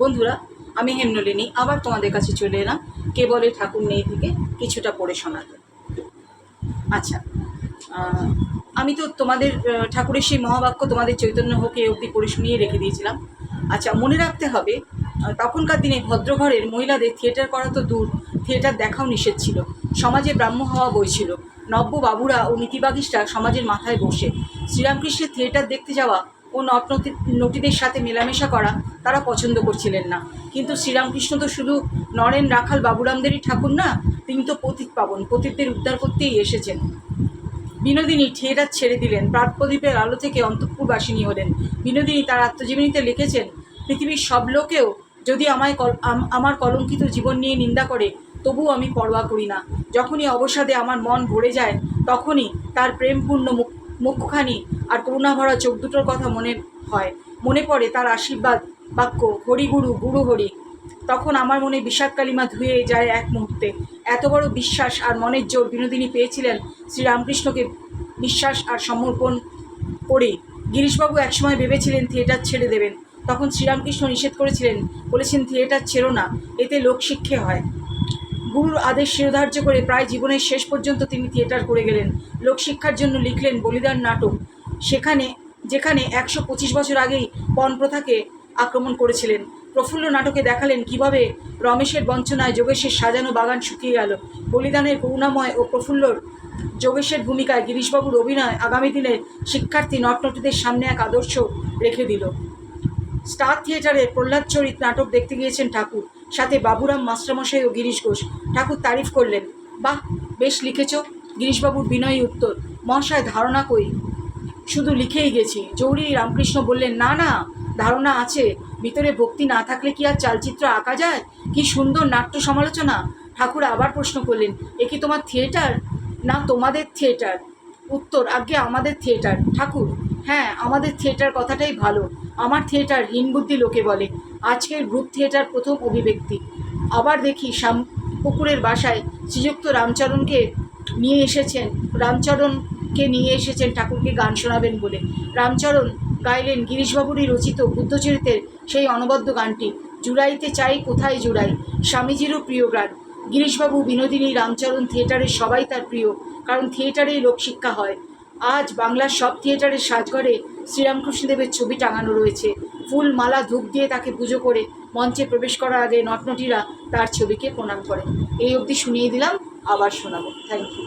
বন্ধুরা, আমি হেমনলিনী, আবার তোমাদের কাছে চলে এলাম। কেবলে ঠাকুর নেই থেকে কিছুটা পড়ে শোনাতে। আচ্ছা আমি তো তোমাদের ঠাকুরের সেই মহাবাক্য তোমাদের চৈতন্য হোক এ অবধি পড়ে শুনিয়ে রেখে দিয়েছিলাম। আচ্ছা মনে রাখতে হবে তখনকার দিনে ভদ্রঘরের মহিলাদের থিয়েটার করা তো দূর, থিয়েটার দেখাও নিষেধ ছিল। সমাজে ব্রাহ্ম হওয়া বইছিল নব্য বাবুরা ও নীতিবাগিসরা সমাজের মাথায় বসে। শ্রীরামকৃষ্ণের থিয়েটার দেখতে যাওয়া ও নটনতি নটিদের সাথে মেলামেশা করা তারা পছন্দ করছিলেন না। কিন্তু শ্রীরামকৃষ্ণ তো শুধু নরেন, রাখাল, বাবুরামদেরই ঠাকুর না, তিনি তো পতিত পাবন। পতিতদের উদ্ধার করতেই এসেছেন। বিনোদিনী থিয়েটার ছেড়ে দিলেন। প্রাতপ্রদীপের আলো থেকে অন্তঃপুরবাসিনী হলেন। বিনোদিনী তার আত্মজীবনীতে লিখেছেন, পৃথিবীর সব লোকেও যদি আমায় আম- আমার কলঙ্কিত জীবন নিয়ে নিন্দা করে, তবুও আমি পরোয়া করি না। যখনই অবসাদে আমার মন ভরে যায়, তখনই তার প্রেমপূর্ণ মুখ মুখখানি আর করুণাভরা চোখ দুটোর কথা মনে হয়। মনে পড়ে তার আশীর্বাদ, বাক্য, হরিগুরু, গুরু হরি। তখন আমার মনে বিষাদ কালিমা ধুয়ে যায় এক মুহূর্তে। এত বড় বিশ্বাস আর মনের জোর বিনোদিনী পেয়েছিলেন শ্রীরামকৃষ্ণকে বিশ্বাস আর সমর্পণ করে। গিরিশবাবু একসময় ভেবেছিলেন থিয়েটার ছেড়ে দেবেন। তখন শ্রীরামকৃষ্ণ নিষেধ করেছিলেন, বলেছেন থিয়েটার ছেড়ো না, এতে লোকশিক্ষে হয়। গুরুর আদেশ শিরোধার্য করে প্রায় জীবনের শেষ পর্যন্ত তিনি থিয়েটার করে গেলেন। লোকশিক্ষার জন্য লিখলেন বলিদান নাটক। সেখানে, যেখানে একশো পঁচিশ বছর আগেই পণপ্রথাকে আক্রমণ করেছিলেন। প্রফুল্ল নাটকে দেখালেন কীভাবে রমেশের বঞ্চনায় যোগেশের সাজানো বাগান শুকিয়ে গেল। বলিদানের করুণাময় ও প্রফুল্লর যোগেশের ভূমিকায় গিরিশবাবুর অভিনয় আগামী দিনের শিক্ষার্থী নটনটীদের সামনে এক আদর্শ রেখে দিল। স্টার থিয়েটারের প্রহ্লাদ চরিত নাটক দেখতে গিয়েছেন ঠাকুর। সাথে বাবুরাম মাস্টারমশাই ও গিরিশ ঘোষ। ঠাকুর তারিফ করলেন। বাহ, বেশ লিখেছ। গিরিশবাবুর বিনয়ী উত্তর, মহাশয় ধারণা কই? শুধু লিখেই গেছি। জৌরি রামকৃষ্ণ বললেন, না না, ধারণা আছে। ভিতরে ভক্তি না থাকলে কি আর চালচিত্র আঁকা যায়? কি সুন্দর নাট্য সমালোচনা? ঠাকুর আবার প্রশ্ন করলেন, এ কি তোমার থিয়েটার? না, তোমাদের থিয়েটার। উত্তর আগে আমাদের থিয়েটার। ঠাকুর হ্যাঁ আমাদের থিয়েটার কথাটাই ভালো। আমার থিয়েটার হীনবুদ্ধি লোকে বলে। আজকের গ্রুপ থিয়েটার প্রথম অভিব্যক্তি। আবার দেখি শ্যাম পুকুরের বাসায় শ্রীযুক্ত রামচরণকে নিয়ে এসেছেন, রামচরণকে নিয়ে এসেছেন ঠাকুরকে গান শোনাবেন বলে। রামচরণ গাইলেন গিরিশবাবুরই রচিত বুদ্ধচরিতের সেই অনবদ্য গানটি, জুড়াইতে চাই কোথায় জুড়াই? স্বামীজিরও প্রিয় গান। গিরিশবাবু বিনোদিনী রামচরণ থিয়েটারের সবাই তার প্রিয়, কারণ থিয়েটারেই লোকশিক্ষা হয়। আজ বাংলার সব থিয়েটারের সাজঘরে শ্রীরামকৃষ্ণদেবের ছবি টাঙানো রয়েছে। ফুল মালা ধূপ দিয়ে তাকে পুজো করে মঞ্চে প্রবেশ করার আগে নটনটিরা তার ছবিকে প্রণাম করে। এই অবধি শুনিয়ে দিলাম, আবার শোনাবো। Thank you